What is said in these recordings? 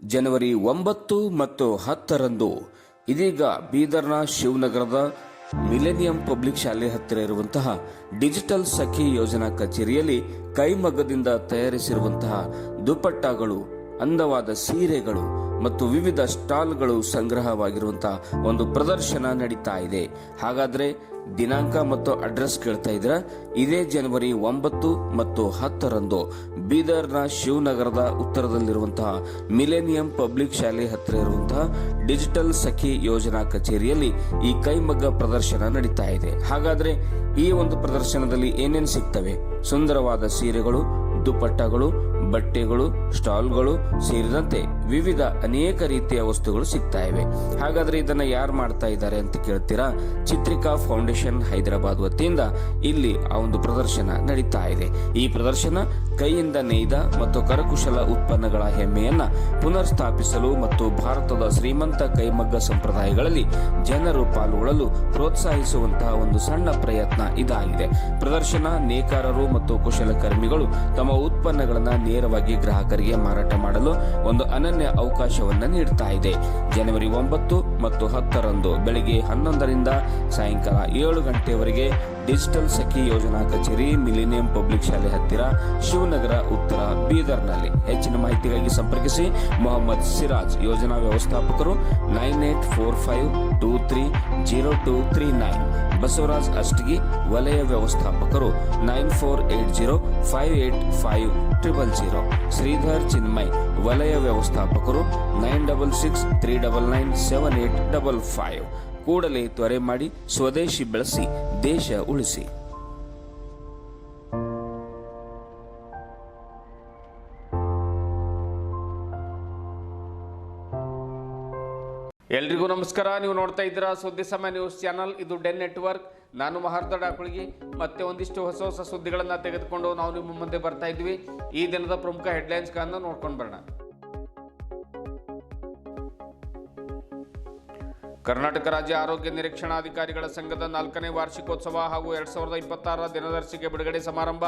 ಜನವರಿ ಒಂಬತ್ತು ಮತ್ತು ಹತ್ತರಂದು ಇದೀಗ ಬೀದರ್ನ ಶಿವನಗರದ ಮಿಲೇನಿಯಂ ಪಬ್ಲಿಕ್ ಶಾಲೆ ಹತ್ತಿರ ಇರುವಂತಹ ಡಿಜಿಟಲ್ ಸಖಿ ಯೋಜನಾ ಕಚೇರಿಯಲ್ಲಿ ಕೈಮಗ್ಗದಿಂದ ತಯಾರಿಸಿರುವಂತಹ ದುಪಟ್ಟಾಗಳು ಅಂದವಾದ ಸೀರೆಗಳು ಮತ್ತು ವಿವಿಧ ಸ್ಟಾಲ್ಗಳು ಸಂಗ್ರಹವಾಗಿರುವಂತಹ ಒಂದು ಪ್ರದರ್ಶನ ನಡೀತಾ ಇದೆ. ಹಾಗಾದ್ರೆ ದಿನಾಂಕ ಮತ್ತು ಅಡ್ರೆಸ್ ಕೇಳ್ತಾ ಇದ್ರ ಇದೇ ಜನವರಿ ಒಂಬತ್ತು ಮತ್ತು ಹತ್ತರಂದು ಬೀದರ್ನ ಶಿವನಗರದ ಉತ್ತರದಲ್ಲಿರುವಂತಹ ಮಿಲೇನಿಯಂ ಪಬ್ಲಿಕ್ ಶಾಲೆ ಹತ್ತಿರ ಇರುವಂತಹ ಡಿಜಿಟಲ್ ಸಖಿ ಯೋಜನಾ ಕಚೇರಿಯಲ್ಲಿ ಈ ಕೈಮಗ್ಗ ಪ್ರದರ್ಶನ ನಡೀತಾ ಇದೆ. ಹಾಗಾದ್ರೆ ಈ ಒಂದು ಪ್ರದರ್ಶನದಲ್ಲಿ ಏನೇನು ಸಿಗ್ತವೆ? ಸುಂದರವಾದ ಸೀರೆಗಳು, ದುಪಟ್ಟಗಳು ಬಟ್ಟೆಗಳು, ಸ್ಟಾಲ್ಗಳು ಸೇರಿದಂತೆ ವಿವಿಧ ಅನೇಕ ರೀತಿಯ ವಸ್ತುಗಳು ಸಿಗ್ತಾ ಇವೆ. ಹಾಗಾದ್ರೆ ಇದನ್ನ ಯಾರು ಮಾಡ್ತಾ ಇದ್ದಾರೆ ಅಂತ ಕೇಳ್ತೀರಾ? ಚಿತ್ರಿಕಾ ಫೌಂಡೇಶನ್ ಹೈದರಾಬಾದ್ ವತಿಯಿಂದ ಇಲ್ಲಿ ಆ ಒಂದು ಪ್ರದರ್ಶನ ನಡೀತಾ ಇದೆ. ಈ ಪ್ರದರ್ಶನ ಕೈಯಿಂದ ನೇಯ್ದ ಮತ್ತು ಕರಕುಶಲ ಉತ್ಪನ್ನಗಳ ಹೆಮ್ಮೆಯನ್ನು ಪುನರ್ ಸ್ಥಾಪಿಸಲು ಮತ್ತು ಭಾರತದ ಶ್ರೀಮಂತ ಕೈಮಗ್ಗ ಸಂಪ್ರದಾಯಗಳಲ್ಲಿ ಜನರು ಪಾಲ್ಗೊಳ್ಳಲು ಪ್ರೋತ್ಸಾಹಿಸುವಂತಹ ಒಂದು ಸಣ್ಣ ಪ್ರಯತ್ನ ಇದಾಗಿದೆ. ಪ್ರದರ್ಶನ, ನೇಕಾರರು ಮತ್ತು ಕುಶಲಕರ್ಮಿಗಳು ತಮ್ಮ ಉತ್ಪನ್ನಗಳನ್ನು ನೇರವಾಗಿ ಗ್ರಾಹಕರಿಗೆ ಮಾರಾಟ ಮಾಡಲು ಒಂದು ಅನನ್ಯ ಅವಕಾಶವನ್ನು ನೀಡುತ್ತಾ ಜನವರಿ ಒಂಬತ್ತು ಮತ್ತು ಹತ್ತರಂದು ಬೆಳಿಗ್ಗೆ ಹನ್ನೊಂದರಿಂದ ಸಾಯಂಕಾಲ ಏಳು ಗಂಟೆಯವರೆಗೆ ಡಿಜಿಟಲ್ ಸಖಿ ಯೋಜನಾ ಕಚೇರಿ, ಮಿಲಿನಿಯಂ ಪಬ್ಲಿಕ್ ಶಾಲೆ ಹತ್ತಿರ, ಶಿವನಗರ, ಉತ್ತರ ಬೀದರ್ನಲ್ಲಿ. ಹೆಚ್ಚಿನ ಮಾಹಿತಿಗಾಗಿ ಸಂಪರ್ಕಿಸಿ ಮೊಹಮ್ಮದ್ ಸಿರಾಜ್ ಯೋಜನಾ ವ್ಯವಸ್ಥಾಪಕರು nine eight four five two three zero two three nine. Basavaraj Ashtagi ವಲಯ ವ್ಯವಸ್ಥಾಪಕರು nine four eight zero five eight five triple zero. Sridhar Chinmay ವಲಯ ವ್ಯವಸ್ಥಾಪಕರು nine double six three double nine seven eight double five. ಕೂಡಲೇ ತ್ವರೆ ಮಾಡಿ ಸ್ವದೇಶಿ ಬೆಳೆಸಿ, ದೇಶ ಉಳಿಸಿ. ಎಲ್ರಿಗೂ ನಮಸ್ಕಾರ. ನೀವು ನೋಡ್ತಾ ಇದ್ದೀರಾ ಸುದ್ದಿ ಸಮಯ ನ್ಯೂಸ್ ಚಾನಲ್. ಇದು ಡೆನ್ ನೆಟ್ವರ್ಕ್. ನಾನು ಮಹಾರ್ದ ಡಾಕುಳಿಗಿ. ಮತ್ತೆ ಒಂದಿಷ್ಟು ಹೊಸ ಹೊಸ ಸುದ್ದಿಗಳನ್ನು ತೆಗೆದುಕೊಂಡು ನಾವು ನಿಮ್ಮ ಮುಂದೆ ಬರ್ತಾ ಇದ್ವಿ. ಈ ದಿನದ ಪ್ರಮುಖ ಹೆಡ್ಲೈನ್ಸ್ಗಳನ್ನು ನೋಡ್ಕೊಂಡು ಬರೋಣ. ಕರ್ನಾಟಕ ರಾಜ್ಯ ಆರೋಗ್ಯ ನಿರೀಕ್ಷಣಾಧಿಕಾರಿಗಳ ಸಂಘದ ನಾಲ್ಕನೇ ವಾರ್ಷಿಕೋತ್ಸವ ಹಾಗೂ ಎರಡ್ ಸಾವಿರದ ಇಪ್ಪತ್ತಾರರ ದಿನದರ್ಶಿಕೆ ಬಿಡುಗಡೆ ಸಮಾರಂಭ.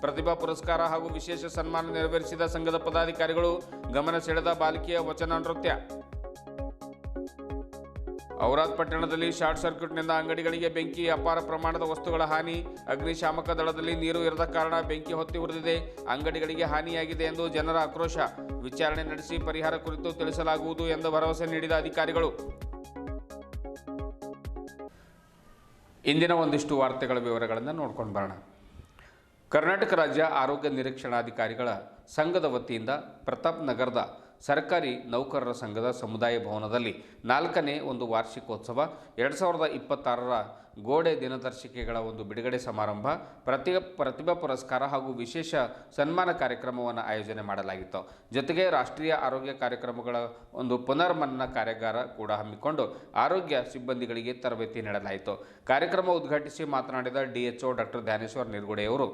ಪ್ರತಿಭಾ ಪುರಸ್ಕಾರ ಹಾಗೂ ವಿಶೇಷ ಸನ್ಮಾನ ನೆರವೇರಿಸಿದ ಸಂಘದ ಪದಾಧಿಕಾರಿಗಳು ಗಮನ ಸೆಳೆದ ಬಾಲಕಿಯ ವಚನ ನೃತ್ಯ. ಔರಾದ್ ಪಟ್ಟಣದಲ್ಲಿ ಶಾರ್ಟ್ ಸರ್ಕ್ಯೂಟ್ನಿಂದ ಅಂಗಡಿಗಳಿಗೆ ಬೆಂಕಿ, ಅಪಾರ ಪ್ರಮಾಣದ ವಸ್ತುಗಳ ಹಾನಿ ಅಗ್ನಿಶಾಮಕ ದಳದಲ್ಲಿ ನೀರು ಇರದ ಕಾರಣ ಬೆಂಕಿ ಹೊತ್ತಿ ಉರಿದಿದೆ. ಅಂಗಡಿಗಳಿಗೆ ಹಾನಿಯಾಗಿದೆ ಎಂದು ಜನರ ಆಕ್ರೋಶ. ವಿಚಾರಣೆ ನಡೆಸಿ ಪರಿಹಾರ ಕುರಿತು ತಿಳಿಸಲಾಗುವುದು ಎಂದು ಭರವಸೆ ನೀಡಿದ ಅಧಿಕಾರಿಗಳು. ಇಂದಿನ ಒಂದಿಷ್ಟು ವಾರ್ತೆಗಳ ವಿವರಗಳನ್ನು ನೋಡ್ಕೊಂಡು ಬರೋಣ. ಕರ್ನಾಟಕ ರಾಜ್ಯ ಆರೋಗ್ಯ ನಿರೀಕ್ಷಣಾಧಿಕಾರಿಗಳ ಸಂಘದ ವತಿಯಿಂದ ಪ್ರತಾಪ್ ನಗರದ ಸರ್ಕಾರಿ ನೌಕರರ ಸಂಘದ ಸಮುದಾಯ ಭವನದಲ್ಲಿ ನಾಲ್ಕನೇ ಒಂದು ವಾರ್ಷಿಕೋತ್ಸವ ಎರಡು ಸಾವಿರದ ಇಪ್ಪತ್ತಾರರ ಗೋಡೆ ದಿನದರ್ಶಿಕೆಗಳ ಒಂದು ಬಿಡುಗಡೆ ಸಮಾರಂಭ ಪ್ರತಿ ಪ್ರತಿಭಾ ಪುರಸ್ಕಾರ ಹಾಗೂ ವಿಶೇಷ ಸನ್ಮಾನ ಕಾರ್ಯಕ್ರಮವನ್ನು ಆಯೋಜನೆ ಮಾಡಲಾಗಿತ್ತು. ಜೊತೆಗೆ ರಾಷ್ಟ್ರೀಯ ಆರೋಗ್ಯ ಕಾರ್ಯಕ್ರಮಗಳ ಒಂದು ಪುನರ್ಮನ್ನ ಕಾರ್ಯಾಗಾರ ಕೂಡ ಹಮ್ಮಿಕೊಂಡು ಆರೋಗ್ಯ ಸಿಬ್ಬಂದಿಗಳಿಗೆ ತರಬೇತಿ ನೀಡಲಾಯಿತು. ಕಾರ್ಯಕ್ರಮ ಉದ್ಘಾಟಿಸಿ ಮಾತನಾಡಿದ ಡಿಎಚ್ಒ ಡಾಕ್ಟರ್ ಧ್ಯಾನೇಶ್ವರ್ ನಿರ್ಗುಡೆಯವರು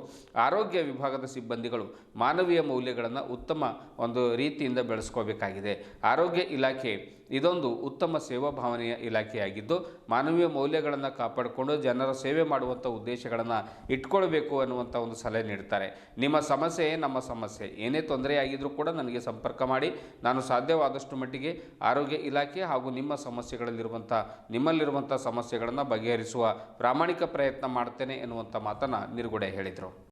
ಆರೋಗ್ಯ ವಿಭಾಗದ ಸಿಬ್ಬಂದಿಗಳು ಮಾನವೀಯ ಮೌಲ್ಯಗಳನ್ನು ಉತ್ತಮ ಒಂದು ರೀತಿಯಿಂದ ಬೆಳೆಸ್ಕೋಬೇಕಾಗಿದೆ. ಆರೋಗ್ಯ ಇಲಾಖೆ ಇದೊಂದು ಉತ್ತಮ ಸೇವಾ ಭಾವನೆಯ ಇಲಾಖೆಯಾಗಿದ್ದು, ಮಾನವೀಯ ಮೌಲ್ಯಗಳನ್ನು ಕಾಪಾಡಿಕೊಂಡು ಜನರ ಸೇವೆ ಮಾಡುವಂಥ ಉದ್ದೇಶಗಳನ್ನು ಇಟ್ಕೊಳ್ಬೇಕು ಅನ್ನುವಂಥ ಒಂದು ಸಲಹೆ ನೀಡ್ತಾರೆ. ನಿಮ್ಮ ಸಮಸ್ಯೆ ನಮ್ಮ ಸಮಸ್ಯೆ. ಏನೇ ತೊಂದರೆಯಾಗಿದ್ದರೂ ಕೂಡ ನನಗೆ ಸಂಪರ್ಕ ಮಾಡಿ. ನಾನು ಸಾಧ್ಯವಾದಷ್ಟು ಮಟ್ಟಿಗೆ ಆರೋಗ್ಯ ಇಲಾಖೆ ಹಾಗೂ ನಿಮ್ಮ ಸಮಸ್ಯೆಗಳಲ್ಲಿರುವಂಥ, ನಿಮ್ಮಲ್ಲಿರುವಂಥ ಸಮಸ್ಯೆಗಳನ್ನು ಬಗೆಹರಿಸುವ ಪ್ರಾಮಾಣಿಕ ಪ್ರಯತ್ನ ಮಾಡ್ತೇನೆ ಎನ್ನುವಂಥ ಮಾತನ್ನು ನಿರ್ಗುಡೆ ಹೇಳಿದರು.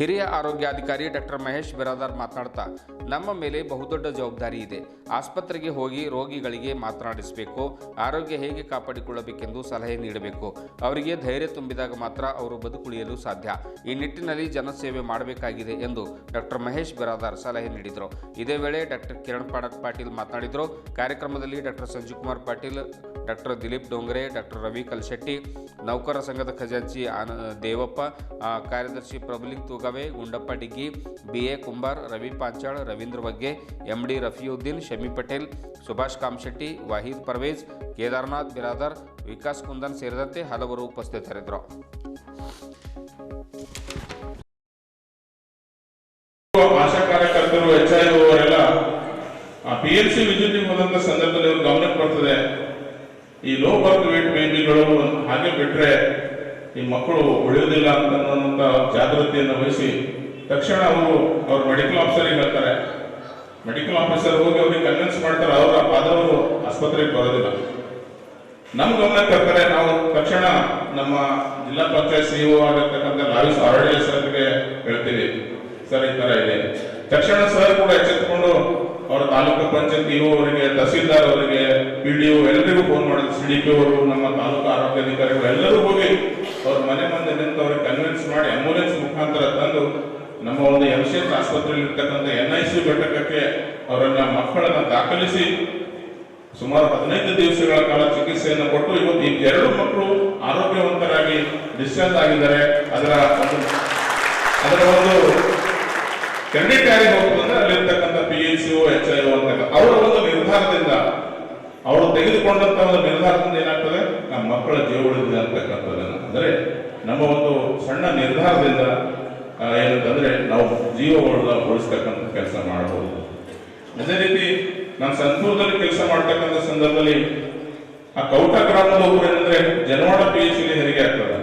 ಹಿರಿಯ ಆರೋಗ್ಯಾಧಿಕಾರಿ ಡಾಕ್ಟರ್ ಮಹೇಶ್ ಬಿರಾದಾರ್ ಮಾತನಾಡ್ತಾ, ನಮ್ಮ ಮೇಲೆ ಬಹುದೊಡ್ಡ ಜವಾಬ್ದಾರಿ ಇದೆ. ಆಸ್ಪತ್ರೆಗೆ ಹೋಗಿ ರೋಗಿಗಳಿಗೆ ಮಾತನಾಡಿಸಬೇಕು, ಆರೋಗ್ಯ ಹೇಗೆ ಕಾಪಾಡಿಕೊಳ್ಳಬೇಕೆಂದು ಸಲಹೆ ನೀಡಬೇಕು. ಅವರಿಗೆ ಧೈರ್ಯ ತುಂಬಿದಾಗ ಮಾತ್ರ ಅವರು ಬದುಕುಳಿಯಲು ಸಾಧ್ಯ. ಈ ನಿಟ್ಟಿನಲ್ಲಿ ಜನಸೇವೆ ಮಾಡಬೇಕಾಗಿದೆ ಎಂದು ಡಾಕ್ಟರ್ ಮಹೇಶ್ ಬಿರಾದಾರ್ ಸಲಹೆ ನೀಡಿದರು. ಇದೇ ವೇಳೆ ಡಾಕ್ಟರ್ ಕಿರಣ್ ಪಾಡಕ್ ಪಾಟೀಲ್ ಮಾತನಾಡಿದರು. ಕಾರ್ಯಕ್ರಮದಲ್ಲಿ doctor Sanjeev Kumar Patil, doctor Dilip Dongre, doctor Ravi Kalshetty, ನೌಕರ ಸಂಘದ ಖಜಾಂಚಿ ದೇವಪ್ಪ ಕಾರ್ಯದರ್ಶಿ ಕಾರ್ಯದರ್ಶಿ ಪ್ರಬಲಿಕ್ ತೂಗವೆ ಗುಂಡಪ್ಪ ಡಿಗ್ಗಿ ಬಿ. ಎ. ಕುಂಬಾರ್, ರವಿ ಪಾಂಚಾಳ್, ರವೀಂದ್ರ ಬಗ್ಗೆ ಎಂ. ಡಿ. ರಫಿಯುದ್ದೀನ್, ಶಮಿ ಪಟೇಲ್, ಸುಭಾಷ್ ಕಾಮಶೆಟ್ಟಿ, ವಾಹಿದ್ ಪರ್ವೇಜ್, ಕೇದಾರ್ನಾಥ್ ಬಿರಾದರ್, ವಿಕಾಸ್ ಕುಂದನ್ ಸೇರಿದಂತೆ ಹಲವರು ಉಪಸ್ಥಿತರಿದ್ದರು. ಆಶಾ ಕಾರ್ಯಕರ್ತರು, ಎಚ್ ಐ ಅವರೆಲ್ಲ ಪಿ ಎಲ್ ಸಿ ವಿಸಿಟಿಂಗ್ ಹೋದಂತ ಸಂದರ್ಭದಲ್ಲಿ ಅವ್ರ ಗಮನಕ್ಕೆ ಬರ್ತದೆ. ಈ ಲೋ ಬರ್ತ್ ವೇಟ್ ಬೇಬಿಗಳು ಹಾಗೆ ಬಿಟ್ರೆ ಈ ಮಕ್ಕಳು ಉಳಿಯೋದಿಲ್ಲ ಅಂತ ಜಾಗೃತಿಯನ್ನು ವಹಿಸಿ ತಕ್ಷಣ ಅವರು ಅವ್ರ ಮೆಡಿಕಲ್ ಆಫೀಸರಿಗೆ ಹೇಳ್ತಾರೆ. ಮೆಡಿಕಲ್ ಆಫೀಸರ್ ಹೋಗಿ ಅವ್ರಿಗೆ ಕನ್ವಿನ್ಸ್ ಮಾಡ್ತಾರೆ, ಅವರ ಆದವರು ಆಸ್ಪತ್ರೆಗೆ ಬರೋದಿಲ್ಲ. ನಮ್ಮ ಗಮನ ಕರ್ತಾರೆ ನಾವು ತಕ್ಷಣ ನಮ್ಮ ಜಿಲ್ಲಾ ಪಂಚಾಯತ್ ಸಿಇಒ ಆಗಿರ್ತಕ್ಕಂಥ ಲಾವಿಸ್ ಆರ್ ಡಿ ಸರ್ಗೆ ಹೇಳ್ತೀವಿ. ಸರ್, ಈ ಥರ ಇದೆ. ತಕ್ಷಣ ಸರ್ ಕೂಡ ಎಚ್ಚೆತ್ತುಕೊಂಡು ಅವರ ತಾಲೂಕು ಪಂಚಾಯತ್ ಇಒ ಅವರಿಗೆ, ತಹಸೀಲ್ದಾರ್ ಅವರಿಗೆ, ಪಿ ಡಿ ಒ ಎಲ್ಲರಿಗೂ ಫೋನ್ ಮಾಡಿದ್ರು. ಸಿ ಪಿ ಅವರು, ನಮ್ಮ ತಾಲೂಕು ಆರೋಗ್ಯಾಧಿಕಾರಿಗಳು ಎಲ್ಲರೂ ಹೋಗಿ ಅವ್ರ ಮನೆ ಮುಂದೆ ನಿಂತು ಅವ್ರಿಗೆ ಕನ್ವಿನ್ಸ್ ಮಾಡಿ ಆಂಬುಲೆನ್ಸ್ ಮುಖಾಂತರ ತಂದು ನಮ್ಮ ಒಂದು ಎಂ ಸಿ ಎಸ್ ಆಸ್ಪತ್ರೆಯಲ್ಲಿ ಇರ್ತಕ್ಕಂಥ ಎನ್ ಐ ಸಿ ಘಟಕಕ್ಕೆ ಅವರನ್ನ ಮಕ್ಕಳನ್ನ ದಾಖಲಿಸಿ ಸುಮಾರು ಹದಿನೈದು ದಿವಸಗಳ ಕಾಲ ಚಿಕಿತ್ಸೆಯನ್ನು ಕೊಟ್ಟು ಇವತ್ತು ಈ ಎರಡು ಮಕ್ಕಳು ಆರೋಗ್ಯವಂತರಾಗಿ ಡಿಸ್ಚಾರ್ಜ್ ಆಗಿದ್ದಾರೆ. ಅದರ ಅದರ ಒಂದು ಕ್ರೆಡಿಟ್ ಯಾರಿಗೆ ಹೋಗುತ್ತಂದ್ರೆ ಅಲ್ಲಿರ್ತಕ್ಕಂಥ P H C H I ಅಂತ. ಅವರ ಒಂದು ನಿರ್ಧಾರದಿಂದ ಅವರು ತೆಗೆದುಕೊಂಡಂತ ಒಂದು ನಿರ್ಧಾರದಿಂದ ಏನಾಗ್ತದೆ? ನಮ್ಮ ಮಕ್ಕಳ ಜೀವ ಉಳಿದಿದೆ ಅಂತಕ್ಕಂಥದ್ದನ್ನು ಅಂದರೆ ನಮ್ಮ ಒಂದು ಸಣ್ಣ ನಿರ್ಧಾರದಿಂದ ಏನಂತಂದರೆ ನಾವು ಜೀವಗಳನ್ನ ಉಳಿಸ್ತಕ್ಕಂಥ ಕೆಲಸ ಮಾಡಬಹುದು. ಅದೇ ರೀತಿ ನಮ್ಮ ಸಂತೂರದಲ್ಲಿ ಕೆಲಸ ಮಾಡ್ತಕ್ಕಂಥ ಸಂದರ್ಭದಲ್ಲಿ ಆ ಕೌಟ ಗ್ರಾಮದ ಒಬ್ಬರು ಏನಂದ್ರೆ ಜನವಾಡ ಪಿ ಎಚ್ ಸಿ ಹೆರಿಗೆ ಆಗ್ತದೆ.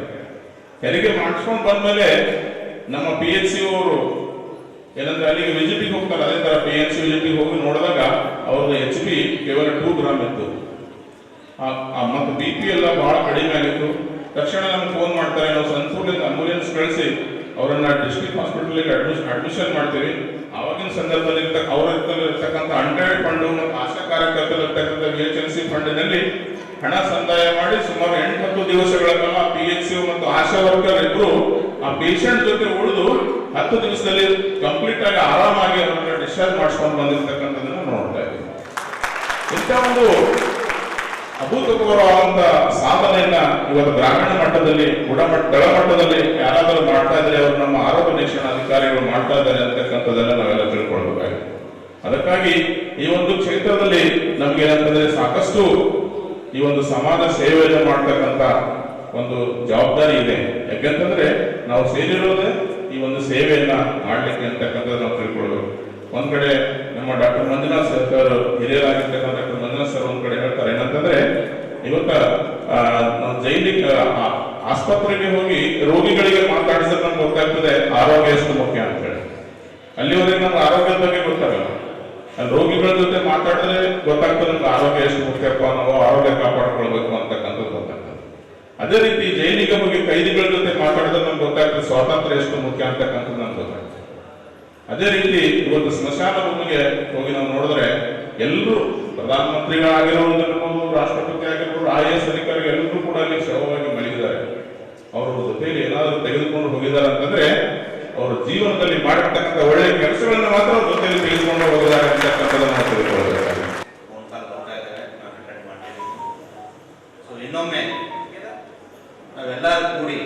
ಹೆರಿಗೆ ಮಾಡಿಸ್ಕೊಂಡು ಬಂದ್ಮೇಲೆ ನಮ್ಮ ಪಿ ಎಚ್ ಸಿ ಅವರು ಏನಂದ್ರೆ ಅಲ್ಲಿಗೆ ಪಿ ಹೋಗ್ತಾರೆ, ಅದೇ ತರ ಪಿ ಎನ್ ಸಿ ವಿಜಿಟಿಗೆ ಹೋಗಿ ನೋಡಿದಾಗ ಅವ್ರದ್ದು ಎಚ್ ಪಿ ಕೇವಲ ಟೂ ಗ್ರಾಮ್ ಇತ್ತು. ಮತ್ತು ಬಿ ಪಿ ಎಲ್ಲ ಬಹಳ ಕಡಿಮೆ ಆಗಿತ್ತು. ತಕ್ಷಣ ನಮ್ಗೆ ಫೋನ್ ಮಾಡ್ತಾರೆ, ನಾವು ಸಂತೂರ್ಲಿಂದ ಆಂಬುಲೆನ್ಸ್ ಕಳಿಸಿ ಅವರನ್ನ ಡಿಸ್ಟ್ರಿಕ್ಟ್ ಹಾಸ್ಪಿಟಲ್ಗೆ ಅಡ್ಮಿಷನ್ ಅಡ್ಮಿಷನ್ ಮಾಡ್ತೀವಿ. ಆವಾಗಿನ ಸಂದರ್ಭದಲ್ಲಿ ಅವರ ಇರ್ತಕ್ಕಂಥ ಅಂಡ್ರಾಯ್ಡ್ ಫಂಡ್ ಮತ್ತು ಆಶಾ ಕಾರ್ಯಕರ್ತರಲ್ಲಿರ್ತಕ್ಕಂಥ ವಿ ಎಚ್ ಎನ್ ಸಿ ಫಂಡ್ನಲ್ಲಿ ಹಣ ಸಂದಾಯ ಮಾಡಿ ಸುಮಾರು ಎಂಟು ಹತ್ತು ದಿವಸಗಳ ಕಾಲ ಪಿ ಎಚ್ ಸಿ ಮತ್ತು ಆಶಾ ವರ್ಕರ್ ಇಬ್ಬರು ಆ ಪೇಷಂಟ್ ಜೊತೆ ಉಳಿದು ಹತ್ತು ದಿವಸದಲ್ಲಿ ಕಂಪ್ಲೀಟ್ ಆಗಿ ಆರಾಮಾಗಿ ಅವರನ್ನ ಡಿಸ್ಚಾರ್ಜ್ ಮಾಡಿಸ್ಕೊಂಡು ಬಂದಿರ್ತಕ್ಕಂಥದ್ದನ್ನ ನೋಡ್ತಾ ಇದ್ದೀವಿ. ಇಂಥ ಒಂದು ಅಭೂತಪೂರ್ವವಾದಂತ ಸಾಧನೆಯನ್ನ ಇವತ್ತು ಗ್ರಾಮೀಣ ಮಟ್ಟದಲ್ಲಿ ಗುಣಮಟ್ಟ ತಳಮಟ್ಟದಲ್ಲಿ ಯಾರಾದರೂ ಮಾಡ್ತಾ ಇದ್ರೆ ಅವರು ನಮ್ಮ ಆರೋಗ್ಯ ನಿರೀಕ್ಷಣ ಅಧಿಕಾರಿಗಳು ಮಾಡ್ತಾ ಇದ್ದಾರೆ ಅಂತಕ್ಕಂಥದ್ದನ್ನ ನಾವೆಲ್ಲ ತಿಳ್ಕೊಳ್ಬೇಕಾಗಿದೆ. ಅದಕ್ಕಾಗಿ ಈ ಒಂದು ಕ್ಷೇತ್ರದಲ್ಲಿ ನಮ್ಗೆ ಏನಂತಂದ್ರೆ ಸಾಕಷ್ಟು ಈ ಒಂದು ಸಮಾಜ ಸೇವೆಯನ್ನು ಮಾಡ್ತಕ್ಕಂಥ ಒಂದು ಜವಾಬ್ದಾರಿ ಇದೆ. ಯಾಕೆಂತಂದ್ರೆ ನಾವು ಸೇರಿರೋದೇ ಈ ಒಂದು ಸೇವೆಯನ್ನ ಮಾಡ್ಲಿಕ್ಕೆ ಅಂತಕ್ಕಂಥದ್ದು ನಾವು ತಿಳ್ಕೊಳ್ಬೇಕು ಒಂದ್ ಕಡೆ ನಮ್ಮ ಡಾಕ್ಟರ್ ಮಂಜುನಾಥ್ ಸರ್ ಹಿರಿಯರಾಗಿರ್ತಕ್ಕಂಥ ಡಾಕ್ಟರ್ ಮಂಜುನಾಥ್ ಸರ್ ಒಂದ್ ಕಡೆ ಹೇಳ್ತಾರೆ ಏನಂತಂದ್ರೆ, ಇವತ್ತ ಜೈವಿಕ ಆಸ್ಪತ್ರೆಗೆ ಹೋಗಿ ರೋಗಿಗಳಿಗೆ ಮಾತಾಡಿಸಿದ್ರೆ ನಮ್ಗೆ ಗೊತ್ತಾಗ್ತದೆ ಆರೋಗ್ಯ ಎಷ್ಟು ಮುಖ್ಯ ಅಂತ ಹೇಳಿ ಅಲ್ಲಿವರೆಗೆ ನಮ್ಗೆ ಆರೋಗ್ಯದ ಬಗ್ಗೆ ಗೊತ್ತಾಗಲ್ಲ. ರೋಗಿಗಳ ಜೊತೆ ಮಾತಾಡಿದ್ರೆ ಗೊತ್ತಾಗ್ತದೆ ನಮ್ಗೆ ಆರೋಗ್ಯ ಎಷ್ಟು ಮುಖ್ಯಪ್ಪ ನಾವು ಆರೋಗ್ಯ ಕಾಪಾಡ್ಕೊಳ್ಬೇಕು ಅಂತಕ್ಕಂಥದ್ದು ಗೊತ್ತಾಗ್ತದೆ. ಅದೇ ರೀತಿ ಜೈಲಿಗೆ ಹೋಗಿ ಕೈದಿಗಳ ಜೊತೆ ಮಾತಾಡಿದ್ರೆ ನಮ್ಗೆ ಗೊತ್ತಾಗ್ತದೆ. ಸ್ವಾತಂತ್ರ್ಯ ಎಷ್ಟು ಮುಖ್ಯ ಅಂತಕ್ಕಂಥದ್ದು ನಮ್ಗೆ ಗೊತ್ತಾಗ್ತದೆ. ಅದೇ ರೀತಿ ಇವತ್ತು ಸ್ಮಶಾನ ಭೂಮಿಗೆ ಹೋಗಿ ನಾವು ನೋಡಿದ್ರೆ ಎಲ್ಲರೂ ಪ್ರಧಾನಮಂತ್ರಿಗಳಾಗಿರೋದಿರ್ಬೋದು ರಾಷ್ಟ್ರಪತಿ ಆಗಿರ್ಬೋದು, ಐ ಎಸ್ ಅಧಿಕಾರಿ ಎಲ್ಲರೂ ಕೂಡ ಅಲ್ಲಿ ಶವವಾಗಿ ಮಲಗಿದ್ದಾರೆ. ಅವರ ಜೊತೆಯಲ್ಲಿ ಏನಾದರೂ ತೆಗೆದುಕೊಂಡು ಹೋಗಿದ್ದಾರೆ ಅಂತಂದ್ರೆ ಅವರ ಜೀವನದಲ್ಲಿ ಮಾಡಿರ್ತಕ್ಕಂಥ ಒಳ್ಳೆಯ ಕೆಲಸಗಳನ್ನ ಮಾತ್ರ ಜೊತೆಯಲ್ಲಿ ತೆಗೆದುಕೊಂಡು ಹೋಗಿದ್ದಾರೆ ಅಂತಕ್ಕಂಥದ್ದನ್ನು ನಾವು ತಿಳ್ಕೊಳ್ಬೇಕಾಗಿದೆ ಫೋನ್ ಕಾಲ್ ಬರ್ತಾ ಇದ್ದಾರೆ ನಾನು ಅಟೆಂಡ್ ಮಾಡ್ತೀನಿ ಸೊ ಇನ್ನೊಮ್ಮೆ ನಾವೆಲ್ಲರೂ ಕೂಡಿ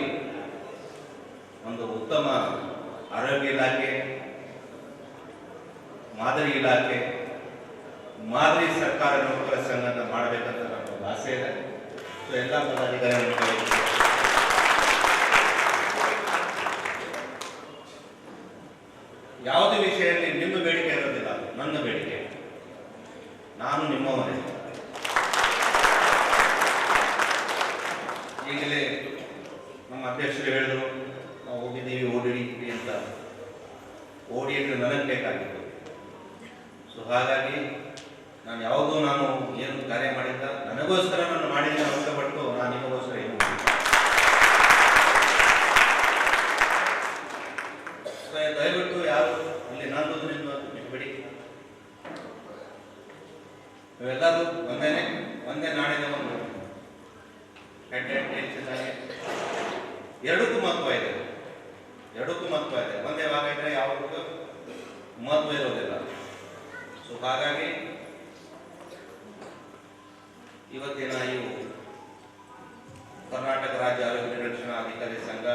ಒಂದು ಉತ್ತಮ ಆರೋಗ್ಯ ಇಲಾಖೆ ಮಾದರಿ ಇಲಾಖೆ ಮಾದರಿ ಸರ್ಕಾರ ನೌಕರ ಸಂಘನ ಮಾಡಬೇಕಂತ ನನ್ನ ಒಂದು ಆಸೆ ಇದೆ ಸೊ ಎಲ್ಲ ಪದಾಧಿಕಾರಿಗಳು ಕರೆದು ಯಾವುದೇ ವಿಷಯದಲ್ಲಿ ನಿಮ್ಮ ಬೇಡಿಕೆ ಇರೋದಿಲ್ಲ ನನ್ನ ಬೇಡಿಕೆ ನಾನು ನಿಮ್ಮವನೇ ಈಗಲೇ ನಮ್ಮ ಅಧ್ಯಕ್ಷರು ಹೇಳಿದ್ರು ನಾವು ಹೋಗಿದ್ದೀವಿ ಓಡಿಡಿದ್ವಿ ಅಂತ ಓಡಿ ಅಂದ್ರೆ ನನಗೆ ಬೇಕಾಗಿತ್ತು ಸೊ ಹಾಗಾಗಿ ನಾನು ಯಾವುದೋ ನಾನು ಏನು ಕಾರ್ಯ ಮಾಡಿದ್ದ ನನಗೋಸ್ಕರ ನಾನು ಮಾಡಿದ ಅಂಶಪಟ್ಟು ನಾನು ನಿಮಗೋಸ್ಕರ ಏನು ಮಾಡಿಲ್ಲ. ಸೊ ದಯವಿಟ್ಟು ಯಾರು ಇಲ್ಲಿ ನಂದು ನಿಮ್ದು ಅಂತ ಬಿಟ್ಬಿಡಿ ಇವೆಲ್ಲರೂ ಒಂದೇನೆ ಒಂದೇ ನಾಣ್ಯದ ಒಂದು ಹೆಡ್ ಹೆಡ್ ಟೇಲ್ಸ್ ಇದ್ದಾಗೆ ಎರಡಕ್ಕೂ ಮಹತ್ವ ಇದೆ ಎರಡಕ್ಕೂ ಮಹತ್ವ ಇದೆ ಒಂದೇ ಭಾಗ ಇದ್ರೆ ಯಾವುದಕ್ಕೂ ಮಹತ್ವ ಇರೋದಿಲ್ಲ ಸೊ ಹಾಗಾಗಿ ಇವತ್ತಿನ ಇವು ಕರ್ನಾಟಕ ರಾಜ್ಯ ಆರೋಗ್ಯ ನಿರೀಕ್ಷಣಾ ಅಧಿಕಾರಿ ಸಂಘ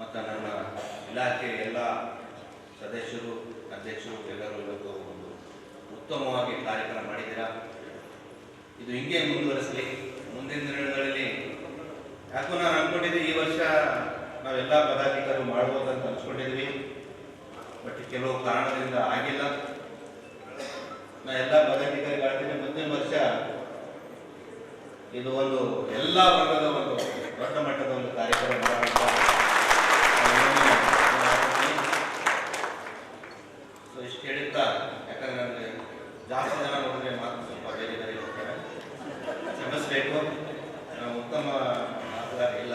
ಮತ್ತು ನನ್ನ ಇಲಾಖೆ ಎಲ್ಲ ಸದಸ್ಯರು, ಅಧ್ಯಕ್ಷರು, ಎಲ್ಲರೂ ಇವತ್ತು ಒಂದು ಉತ್ತಮವಾಗಿ ಕಾರ್ಯಕ್ರಮ ಮಾಡಿದ್ದೀರಾ? ಇದು ಹಿಂಗೆ ಮುಂದುವರಿಸಲಿ. ಮುಂದಿನ ದಿನಗಳಲ್ಲಿ ಯಾಕೋ ನಾನು ಅಂದ್ಕೊಂಡಿದ್ದೆ ಈ ವರ್ಷ ನಾವೆಲ್ಲ ಪದಾಧಿಕಾರಿ ಮಾಡ್ಬೋದಂತ ಅನ್ಸ್ಕೊಂಡಿದ್ವಿ. ಬಟ್ ಕೆಲವು ಕಾರಣದಿಂದ ಆಗಿಲ್ಲ. ನಾ ಎಲ್ಲ ಪದಾಧಿಕಾರಿಗಳಾಗ್ತೀನಿ ಮುಂದಿನ ವರ್ಷ ಇದು ಒಂದು ಎಲ್ಲ ವರ್ಗದ ಒಂದು ದೊಡ್ಡ ಮಟ್ಟದ ಒಂದು ಕಾರ್ಯಕ್ರಮ. ಸೊ ಇಷ್ಟು ಹೇಳಿದ್ದ ಯಾಕಂದ್ರೆ ಜಾಸ್ತಿ ಜನ ನೋಡಿದ್ರೆ ಮಾತು ಸ್ವಲ್ಪ ಬೇರೆ ಬೇರೆ ಹೋಗ್ತಾರೆ ನಾನು ಉತ್ತಮ ಮಾತುಗಾರ ಇಲ್ಲ.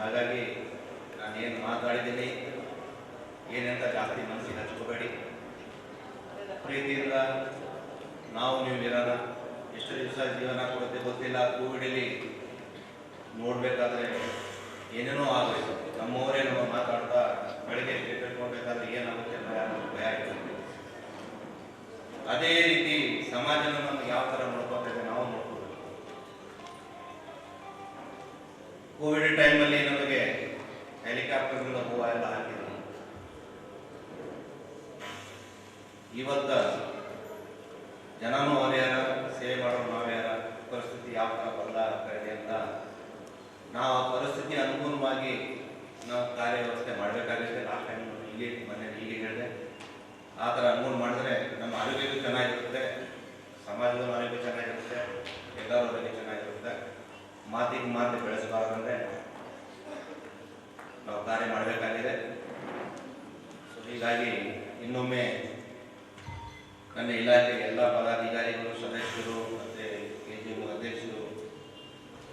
ಹಾಗಾಗಿ ನಾನೇನು ಮಾತಾಡಿದ್ದೀನಿ. ಏನಂತ ಜಾಸ್ತಿ ಮನಸ್ಸಿಗೆ ಹಚ್ಕೋಬೇಡಿ. ಪ್ರೀತಿಯಿಂದ ನಾವು ನೀವು ಇರೋಣ ಎಷ್ಟು ದಿವಸ ಜೀವನ ಕೊಡುತ್ತೆ ಗೊತ್ತಿಲ್ಲ ಕೋವಿಡಲ್ಲಿ ನೋಡಬೇಕಾದ್ರೆ ಏನೇನೋ ಆಗಬೇಕು. ನಮ್ಮವರೇ ನಮ್ಮ ಮಾತಾಡ್ತಾ ಬೆಳಗ್ಗೆ ಕ್ರಿಕೆಟ್ ನೋಡಬೇಕಾದ್ರೆ ಏನಾಗುತ್ತೆ ಭಯ ಇರುತ್ತೆ ಅದೇ ರೀತಿ ಸಮಾಜನ ನಮ್ಗೆ ಯಾವ ಥರ ನೋಡ್ಕೋತೇವೆ ನಾವು ನೋಡ್ಕೋಬೇಕು ಕೋವಿಡ್ ಟೈಮಲ್ಲಿ ನಮಗೆ ಹೆಲಿಕಾಪ್ಟರ್ನಿಂದ ಹೂವು ಎಲ್ಲ ಹಾಕಿದ್ರು. ಇವತ್ತ ಜನನೂ ಅವ್ರ್ಯಾರ ಸೇವೆ ಮಾಡೋರು ನಾವ್ಯಾರ ಪರಿಸ್ಥಿತಿ ಯಾವ ಥರ ಬದಲಾಗ್ತಾ ಇದೆ ಅಂತ ನಾವು ಆ ಪರಿಸ್ಥಿತಿ ಅನುಗುಣವಾಗಿ ನಾವು ಕಾರ್ಯವ್ಯವಸ್ಥೆ ಮಾಡಬೇಕಾಗುತ್ತೆ ಲಾಸ್ಟ್ ಟೈಮ್ ಹೀಗೆ ಮೊನ್ನೆ ಹೀಗೆ ಹೇಳಿದೆ. ಆ ಥರ ಅನುಗುಣ ಮಾಡಿದ್ರೆ ನಮ್ಮ ಆರೋಗ್ಯವೂ ಚೆನ್ನಾಗಿರುತ್ತೆ ಸಮಾಜದ ಆರೋಗ್ಯ ಚೆನ್ನಾಗಿರುತ್ತೆ ಎಲ್ಲರ ಆರೋಗ್ಯ ಚೆನ್ನಾಗಿರುತ್ತೆ. ಮಾತಿಗೆ ಮಾತು ಬೆಳೆಸಬಾರ್ದಂದ್ರೆ ನಾವು ಕಾರ್ಯ ಮಾಡಬೇಕಾಗಿದೆ. ಸೊ ಹೀಗಾಗಿ ಇನ್ನೊಮ್ಮೆ ನನ್ನ ಇಲಾಖೆಗೆ ಎಲ್ಲ ಪದಾಧಿಕಾರಿಗಳು, ಸದಸ್ಯರು ಮತ್ತು ಕೆ ಜಿ ಎಂ ಅಧ್ಯಕ್ಷರು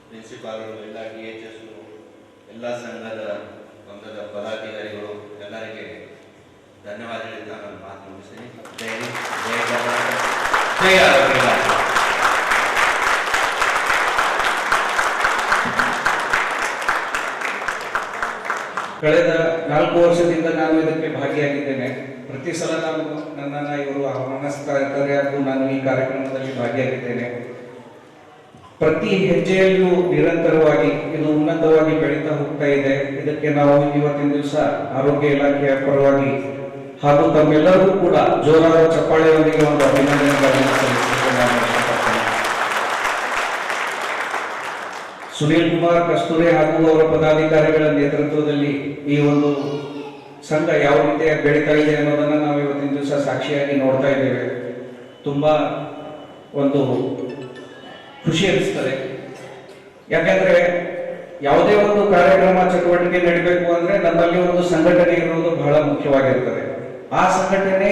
ಪ್ರಿನ್ಸಿಪಾಲರು ಎಲ್ಲ ಡಿ ಎಚ್ ಎಸ್ ಎಲ್ಲ ಸಂಘದ ಸಂಘದ ಪದಾಧಿಕಾರಿಗಳು ಎಲ್ಲರಿಗೆ ಧನ್ಯವಾದಗಳಿಂದ ನಾನು ಮಾತು ಮುಗಿಸ್ತೀನಿ. ಕಳೆದ ನಾಲ್ಕು ವರ್ಷದಿಂದ ನಾನು ಇದಕ್ಕೆ ಭಾಗಿಯಾಗಿದ್ದೇನೆ. ಪ್ರತಿ ಸಲ ನಾನು ನನ್ನನ್ನು ಇವರು ಆಹ್ವಾನಿಸ್ತಾ ಇದ್ದಾರೆ ಹಾಗೂ ನಾನು ಈ ಕಾರ್ಯಕ್ರಮದಲ್ಲಿ ಭಾಗಿಯಾಗಿದ್ದೇನೆ. ಪ್ರತಿ ಹೆಜ್ಜೆಯಲ್ಲೂ ನಿರಂತರವಾಗಿ ಇದು ಉನ್ನತವಾಗಿ ಬೆಳೀತಾ ಹೋಗ್ತಾ ಇದೆ. ಇದಕ್ಕೆ ನಾವು ಇವತ್ತಿನ ದಿವಸ ಆರೋಗ್ಯ ಇಲಾಖೆಯ ಪರವಾಗಿ ಹಾಗೂ ತಮ್ಮೆಲ್ಲರಿಗೂ ಕೂಡ ಜೋರಾದ ಚಪ್ಪಾಳೆಯೊಂದಿಗೆ ಒಂದು ಅಭಿನಂದನೆಗಳನ್ನು ಸುನೀಲ್ ಕುಮಾರ್ ಕಸ್ತೂರಿ ಹಾಗೂ ಅವರ ಪದಾಧಿಕಾರಿಗಳ ನೇತೃತ್ವದಲ್ಲಿ ಈ ಒಂದು ಸಂಘ ಯಾವ ರೀತಿ ಬೆಳೀತಾ ಇದೆ ಅನ್ನೋದನ್ನ ನಾವು ಇವತ್ತಿನ ದಿವಸ ಸಾಕ್ಷಿಯಾಗಿ ನೋಡ್ತಾ ಇದ್ದೇವೆ. ತುಂಬಾ ಒಂದು ಖುಷಿ ಅನಿಸ್ತದೆ ಯಾಕಂದ್ರೆ ಯಾವುದೇ ಒಂದು ಕಾರ್ಯಕ್ರಮ ಚಟುವಟಿಕೆ ನಡೀಬೇಕು ಅಂದ್ರೆ ನಮ್ಮಲ್ಲಿ ಒಂದು ಸಂಘಟನೆ ಇರುವುದು ಬಹಳ ಮುಖ್ಯವಾಗಿರ್ತದೆ. ಆ ಸಂಘಟನೆ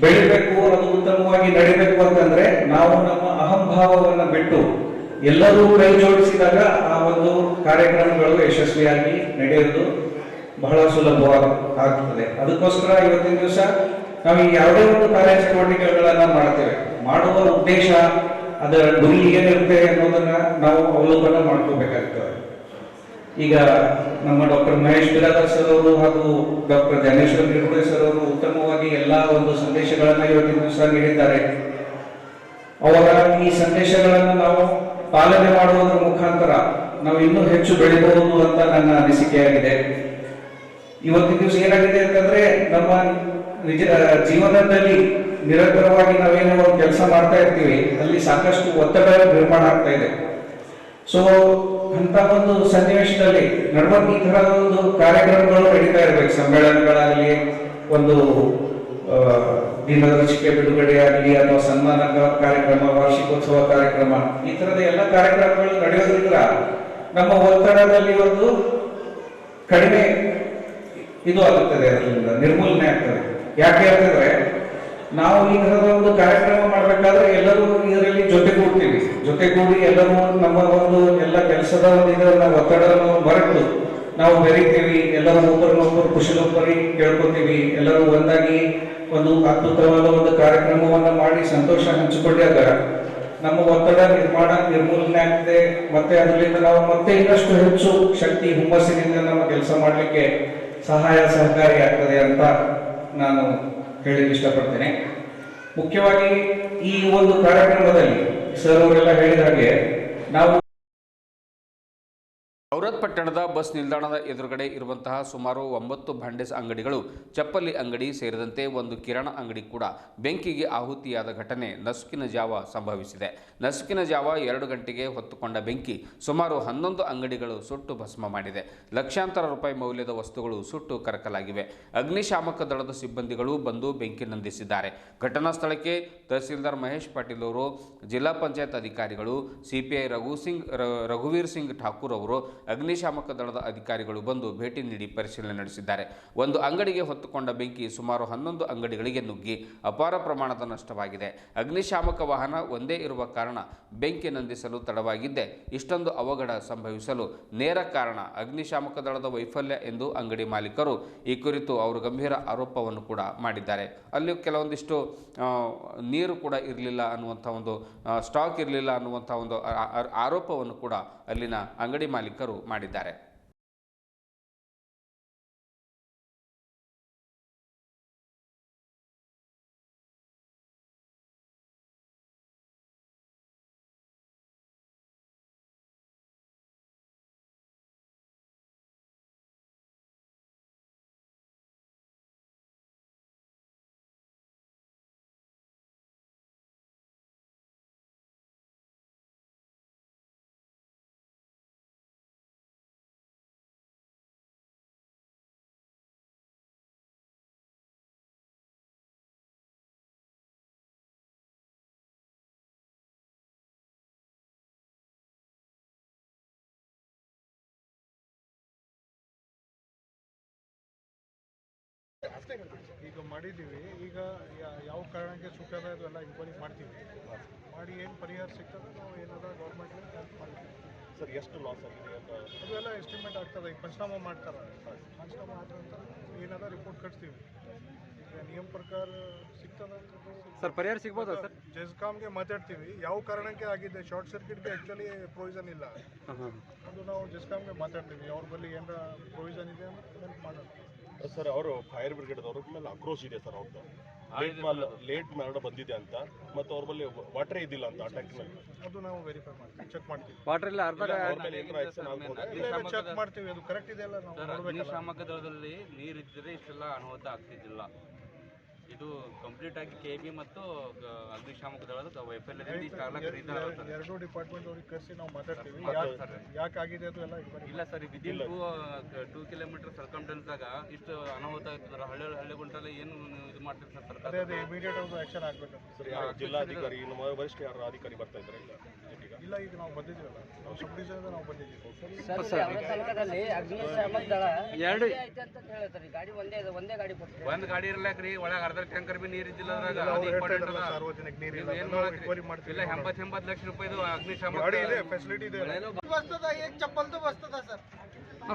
ಬೆಳಿಬೇಕು, ಅದು ಉತ್ತಮವಾಗಿ ನಡಿಬೇಕು ಅಂತಂದ್ರೆ ನಾವು ನಮ್ಮ ಅಹಂಭಾವವನ್ನು ಬಿಟ್ಟು ಎಲ್ಲರೂ ಕೈ ಜೋಡಿಸಿದಾಗ ಆ ಒಂದು ಕಾರ್ಯಕ್ರಮಗಳು ಯಶಸ್ವಿಯಾಗಿ ನಡೆಯೋದು ಬಹಳ ಸುಲಭವಾಗಿ ಆಗ್ತದೆ ಅದಕ್ಕೋಸ್ಕರ ಇವತ್ತಿನ ದಿವಸ ನಾವು ಯಾವುದೇ ಒಂದು ಕಾರ್ಯಚಟುವಟಿಕೆಗಳನ್ನ ಮಾಡ್ತೇವೆ. ಮಾಡುವ ಉದ್ದೇಶ ಅದರ ಗುರಿ ಏನಿರುತ್ತೆ ಅನ್ನೋದನ್ನ ನಾವು ಅವಲೋಕನ ಮಾಡ್ಕೋಬೇಕಾಗ್ತದೆ ಈಗ ನಮ್ಮ ಡಾಕ್ಟರ್ ಮಹೇಶ್ ಬಿರಾದರ್ ಸರ್ ಅವರು ಹಾಗೂ ಡಾಕ್ಟರ್ ಜ್ಞಾನೇಶ್ವರ ನಿರ್ಗುಡೆ ಸರ್ ಅವರು ಉತ್ತಮವಾಗಿ ಎಲ್ಲ ಒಂದು ಸಂದೇಶಗಳನ್ನ ಇವತ್ತಿನ ದಿವಸ ನೀಡಿದ್ದಾರೆ. ಅವರ ಈ ಸಂದೇಶಗಳನ್ನು ನಾವು ಪಾಲನೆ ಮಾಡುವುದರ ಮುಖಾಂತರ ನಾವು ಇನ್ನೂ ಹೆಚ್ಚು ಬೆಳಿಬಹುದು ಅಂತ ನನ್ನ ಅನಿಸಿಕೆಯಾಗಿದೆ ಇವತ್ತಿನ ದಿವಸ ಏನಾಗಿದೆ ಅಂತಂದ್ರೆ ನಮ್ಮ ನಿಜ ಜೀವನದಲ್ಲಿ ನಿರಂತರವಾಗಿ ನಾವೇನೋ ಒಂದು ಕೆಲಸ ಮಾಡ್ತಾ ಇರ್ತೀವಿ, ಅಲ್ಲಿ ಸಾಕಷ್ಟು ಒತ್ತಡ ನಿರ್ಮಾಣ ಆಗ್ತಾ ಇದೆ. ಸೊ ಅಂತ ಒಂದು ಸನ್ನಿವೇಶದಲ್ಲಿ ನಡುವ ಈ ತರ ಒಂದು ಕಾರ್ಯಕ್ರಮಗಳು ನಡೀತಾ ಇರ್ಬೇಕು. ಸಮ್ಮೇಳನಗಳಾಗಲಿ, ಒಂದು ದಿನದರ್ಶಿಕೆ ಬಿಡುಗಡೆ ಆಗಲಿ, ಅಥವಾ ಸನ್ಮಾನ ಕಾರ್ಯಕ್ರಮ, ವಾರ್ಷಿಕೋತ್ಸವ ಕಾರ್ಯಕ್ರಮ, ಈ ತರದ ಎಲ್ಲ ಕಾರ್ಯಕ್ರಮಗಳು ನಡೆಯೋದ್ರಿಂದ ನಮ್ಮ ಒತ್ತಡದಲ್ಲಿ ಒಂದು ಕಡಿಮೆ ಇದು ಆಗುತ್ತದೆ ಅದರಿಂದ, ನಿರ್ಮೂಲನೆ ಆಗ್ತದೆ. ಯಾಕೆ ಅಂತಂದ್ರೆ, ನಾವು ಈ ತರದ ಒಂದು ಕಾರ್ಯಕ್ರಮ ಮಾಡ್ಬೇಕಾದ್ರೆ ಎಲ್ಲರೂ ಇದರಲ್ಲಿ ಜೊತೆ ಕೂಡಿ ಎಲ್ಲರೂ ನಮ್ಮ ಒಂದು ಎಲ್ಲ ಕೆಲಸದ ಒಂದು ಇದರ ಒತ್ತಡವನ್ನು ಮರೆತು ನಾವು ಬೆರೀತೀವಿ. ಎಲ್ಲರೂ ಒಬ್ಬರನ್ನೊಬ್ಬರು ಕುಶಲೊಬ್ಬರಿ ಕೇಳ್ಕೊತೀವಿ. ಎಲ್ಲರೂ ಒಂದಾಗಿ ಒಂದು ಅದ್ಭುತವಾದ ಒಂದು ಕಾರ್ಯಕ್ರಮವನ್ನ ಮಾಡಿ ಸಂತೋಷ ಹಂಚಿಕೊಂಡಾಗ ನಮ್ಮ ಒತ್ತಡ ನಿರ್ಮಾಣ, ನಿರ್ಮೂಲನೆ ಆಗ್ತದೆ. ಮತ್ತೆ ಅದರಿಂದ ನಾವು ಮತ್ತೆ ಇನ್ನಷ್ಟು ಹೆಚ್ಚು ಶಕ್ತಿ, ಹುಮ್ಮಸ್ಸಿನಿಂದ ನಮ್ಮ ಕೆಲಸ ಮಾಡಲಿಕ್ಕೆ ಸಹಾಯ ಸಹಕಾರಿ ಆಗ್ತದೆ ಅಂತ ನಾನು ಹೇಳಲಿಕ್ಕೆ ಇಷ್ಟಪಡ್ತೇನೆ. ಮುಖ್ಯವಾಗಿ ಈ ಒಂದು ಕಾರ್ಯಕ್ರಮದಲ್ಲಿ ಸರ್ ಅವರೆಲ್ಲ ಹೇಳಿದ ಹಾಗೆ ನಾವು ಔರತ್ ಪಟ್ಟಣದ ಬಸ್ ನಿಲ್ದಾಣದ ಎದುರುಗಡೆ ಇರುವಂತಹ ಸುಮಾರು ಒಂಬತ್ತು ಭಂಡೆಸ್ ಅಂಗಡಿಗಳು, ಚಪ್ಪಲಿ ಅಂಗಡಿ ಸೇರಿದಂತೆ ಒಂದು ಕಿರಣ ಅಂಗಡಿ ಕೂಡ ಬೆಂಕಿಗೆ ಆಹುತಿಯಾದ ಘಟನೆ ನಸುಕಿನ ಜಾವ ಸಂಭವಿಸಿದೆ. ನಸುಕಿನ ಜಾವ ಎರಡು ಗಂಟೆಗೆ ಹೊತ್ತುಕೊಂಡ ಬೆಂಕಿ ಸುಮಾರು ಹನ್ನೊಂದು ಅಂಗಡಿಗಳು ಸುಟ್ಟು ಭಸ್ಮ ಮಾಡಿದೆ. ಲಕ್ಷಾಂತರ ರೂಪಾಯಿ ಮೌಲ್ಯದ ವಸ್ತುಗಳು ಸುಟ್ಟು ಕರಕಲಾಗಿವೆ. ಅಗ್ನಿಶಾಮಕ ದಳದ ಸಿಬ್ಬಂದಿಗಳು ಬಂದು ಬೆಂಕಿ ನಂದಿಸಿದ್ದಾರೆ. ಘಟನಾ ಸ್ಥಳಕ್ಕೆ ತಹಸೀಲ್ದಾರ್ ಮಹೇಶ್ ಪಾಟೀಲ್ ಅವರು, ಜಿಲ್ಲಾ ಪಂಚಾಯತ್ ಅಧಿಕಾರಿಗಳು, ಸಿಪಿಐ ರಘು ಸಿಂಗ್ ರಘುವೀರ್ ಸಿಂಗ್ ಠಾಕೂರ್ ಅವರು ಅಗ್ನಿಶಾಮಕ ದಳದ ಅಧಿಕಾರಿಗಳು ಬಂದು ಭೇಟಿ ನೀಡಿ ಪರಿಶೀಲನೆ ನಡೆಸಿದ್ದಾರೆ. ಒಂದು ಅಂಗಡಿಗೆ ಹೊತ್ತುಕೊಂಡ ಬೆಂಕಿ ಸುಮಾರು ಹನ್ನೊಂದು ಅಂಗಡಿಗಳಿಗೆ ನುಗ್ಗಿ ಅಪಾರ ಪ್ರಮಾಣದ ನಷ್ಟವಾಗಿದೆ. ಅಗ್ನಿಶಾಮಕ ವಾಹನ ಒಂದೇ ಇರುವ ಕಾರಣ ಬೆಂಕಿ ನಂದಿಸಲು ತಡವಾಗಿದ್ದೆ. ಇಷ್ಟೊಂದು ಅವಘಡ ಸಂಭವಿಸಲು ನೇರ ಕಾರಣ ಅಗ್ನಿಶಾಮಕ ದಳದ ವೈಫಲ್ಯ ಎಂದು ಅಂಗಡಿ ಮಾಲೀಕರು ಈ ಕುರಿತು ಅವರು ಗಂಭೀರ ಆರೋಪವನ್ನು ಕೂಡ ಮಾಡಿದ್ದಾರೆ. ಅಲ್ಲಿ ಕೆಲವೊಂದಿಷ್ಟು ನೀರು ಕೂಡ ಇರಲಿಲ್ಲ ಅನ್ನುವಂಥ ಒಂದು ಸ್ಟಾಕ್ ಇರಲಿಲ್ಲ ಅನ್ನುವಂಥ ಒಂದು ಆರೋಪವನ್ನು ಕೂಡ ಅಲ್ಲಿನ ಅಂಗಡಿ ಮಾಲೀಕರು ಮಾಡಿದ್ದಾರೆ. ಈಗ ಮಾಡಿದ್ದೀವಿ. ಈಗ ಯಾ- ಯಾವ ಕಾರಣಕ್ಕೆ ಸುಟ್ಟದ ಎಲ್ಲ ಇನ್ಕ್ವೈರಿ ಮಾಡ್ತೀವಿ. ಮಾಡಿ ಏನು ಪರಿಹಾರ ಸಿಗ್ತದೆ ನಾವು ಏನಾದರೂ ಗೌರ್ಮೆಂಟ್ಗೆ ಹೆಲ್ಪ್ ಮಾಡ್ತೀವಿ. ಸರ್ ಎಷ್ಟು ಲಾಸ್ ಆಗಿದೆ ಅಂತ? ಅದೆಲ್ಲ ಎಸ್ಟಿಮೇಟ್ ಆಗ್ತದೆ. ಈಗ ಪಂಚನಾಮ ಮಾಡ್ತಾರೆ. ಪಂಚನಾಮ ಆದ ನಂತರ ಏನಾದ ರಿಪೋರ್ಟ್ ಕಟ್ತೀವಿ ಈಗ ನಿಯಮ ಪ್ರಕಾರ ಸಿಗ್ತದೆ ಸರ್ ಪರಿಹಾರ ಸಿಗ್ಬೋದಾ ಸರ್? ಜೆಸ್ಕಾಮ್ಗೆ ಮಾತಾಡ್ತೀವಿ. ಯಾವ ಕಾರಣಕ್ಕೆ ಆಗಿದೆ? ಶಾರ್ಟ್ ಸರ್ಕ್ಯೂಟ್ಗೆ ಆ್ಯಕ್ಚುಲಿ ಪ್ರೊವಿಷನ್ ಇಲ್ಲ. ಅದು ನಾವು ಜೆಸ್ಕಾಮ್ಗೆ ಮಾತಾಡ್ತೀವಿ. ಅವ್ರ ಬಳಿ ಏನಾರ ಪ್ರೊವಿಷನ್ ಇದೆ ಅಂತ ಹೆಲ್ಪ್ ಮಾಡೋಣ ಸರ್ ಅವರು ಫೈರ್ ಬ್ರಿಗೇಡ್ ಅವ್ರ ಮೇಲೆ ಆಕ್ರೋಶ ಇದೆ ಸರ್ ಅವ್ರದ್ದು ಲೇಟ್ ಮಾಲ್ ಲೇಟ್ ಮರಣ ಬಂದಿದೆ ಅಂತ ಮತ್ತು ಅವ್ರ ಬಳಿ ವಾಟರ್ ಇದಿಲ್ಲ ಅಂತ ಆ ಟ್ಯಾಂಕ್ನಲ್ಲಿ ಅದು ನಾವು ವೆರಿಫೈ ಮಾಡ್ತೀವಿ ಚೆಕ್ ಮಾಡ್ತೀವಿ. ವಾಟರ್ ಇಲ್ಲ ಅರ್ಧ ಚೆಕ್ ಮಾಡ್ತೀವಿ ಅದು ಕರೆಕ್ಟ್ ಇದೆ ಅಲ್ಲ ನಾವು ಅಗ್ನಿಶಾಮಕ ದಳದಲ್ಲಿ ನೀರಿದ್ದರೆ ಇಷ್ಟೆಲ್ಲ ಅನಾಹುತ ಆಗ್ತಿದ್ದಿಲ್ಲ. ಇದು ಕಂಪ್ಲೀಟ್ ಆಗಿ ಕೆ ಬಿ ಮತ್ತು ಅಗ್ನಿಶಾಮಕ ದಳದ ಇದ್ದಾರೆ ಎರಡು ಡಿಪಾರ್ಟ್ಮೆಂಟ್ ಅವ್ರಿಗೆ ಕರೆಸಿ ನಾವು ಮಾತಾಡ್ತೀವಿ. ಯಾಕೆ ಆಗಿದೆ ಅದು ಎಲ್ಲ ಇಲ್ಲ sir within two two kilometre ಸರ್ಕಮ್ಟೆನ್ಸ್ದಾಗ ಇಷ್ಟು ಅನಾಹುತ ಆಗ್ತದ್ರ ಹಳ್ಳಿ ಹಳ್ಳಿ ಗುಂಟಲ್ಲಿ ಏನು ಇದು ಮಾಡ್ತೀರಿ ಸರ್ ಅದೇ ಸರ್ಕಾರ. ಅದೇ ಇಮಿಡಿಯೇಟ್ ಒಂದು ಆಕ್ಷನ್ ಆಗ್ಬೇಕು. ಸರ್ ಯಾರು ಜಿಲ್ಲಾಧಿಕಾರಿ ನಮ್ಮ ವರಿಷ್ಠ ಯಾರು ಅಧಿಕಾರಿ ಬರ್ತಾ ಇದ್ದಾರೆ ಇಲ್ಲ ಈಗ ನಾವು ಬಂದಿದ್ದೀವಲ್ಲ. ನಾವು ಸಬ್ ಡಿವಿಷನ್ ನಾವು ಬಂದಿದ್ದೀವಿ. ತಾಲೂಕದಲ್ಲಿ ಅಗ್ನಿಶಾಮಕ ದಳ ಎರಡು ಗಾಡಿ ಒಂದೇ ಒಂದೇ ಗಾಡಿ ಒಂದು ಒಂದ್ ಗಾಡಿ ಇರ್ಲಾಕ್ರಿ ಒಳಗೆ ಅರ್ಧ ಟ್ಯಾಂಕರ್ ಬಿ ನೀರು ಇದ್ದಿಲ್ಲ ಅದ್ರಾಗ ಎಲ್ಲ ಅದು ಅವ್ರು ಹೇಳ್ತಾ important ಇದ್ರಲ್ಲ ಅದ. ಸಾರ್ವಜನಿಕ ನೀರು ನೀವು ಇಲ್ಲ ಏನ್ ನಾವು ಮಾಡತ್ರಿ? enquiry ಮಾಡ್ತೀವಿ ಇಲ್ಲ ಎಂಬತ್ತು ಎಂಬತ್ತು ಲಕ್ಷ ರೂಪಾಯಿದು ಅಗ್ನಿಶಾಮಕ ಗಾಡಿ ಇದೆ ಫೆಸಿಲಿಟಿ ಇದೆ बसता एक चप्पल तो बसता था सर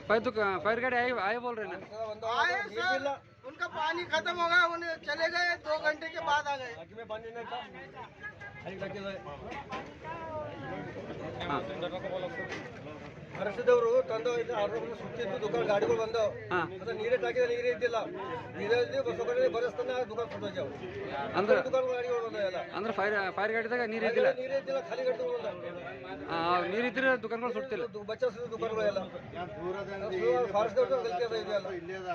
ಫೈರ್ ದುಕ ಫೈರ್ ಗಾಡಿ ಆಯ್ ಆಯ್ ಬೋಲ್ ರೀ आए सर उनका पानी खत्म हो गया उन्हें चले गए दो घंटे के बाद आ गए ಹರಿಸಿದವರು ತಂದು ಸುತ್ತಿದ್ದು ದುಕಾನ್ ಗಾಡಿಗಳು ಬಂದವು. ಅದ ನೀರೇ ಟಾಕಿದ ನೀರೇ ಇದ್ದಿಲ್ಲ. ನೀರೇ ಬಸವಕಡೆ ಬರಸ್ತಾನೆ ದುಕಾನ್ ಸುತ್ತೋಗ್ಯಾವ ಅಂದ್ರೆ ದುಕಾನ್ ಗಾಡಿಗಳು ಬಂದವು ಎಲ್ಲ. ಅಂದ್ರೆ ಫೈರ್ ಫೈರ್ ಗಾಡಿದಾಗ ನೀರು ಇದ್ದಿಲ್ಲ? ನೀರೇ ಇದ್ದಿಲ್ಲ ಖಾಲಿ ಗಾಡಿ ಬಂದವು. ನೀರು ಇದ್ರೆ ದುಕಾನ್ಗಳು ಸುಡ್ತಿಲ್ಲ ಬಚ್ಚಿಸಿದ ದುಕಾನ್ಗಳು ಎಲ್ಲ. ಫಾರೆಸ್ಟ್ದವ್ರು ಅದ ಇದೆಯಲ್ಲ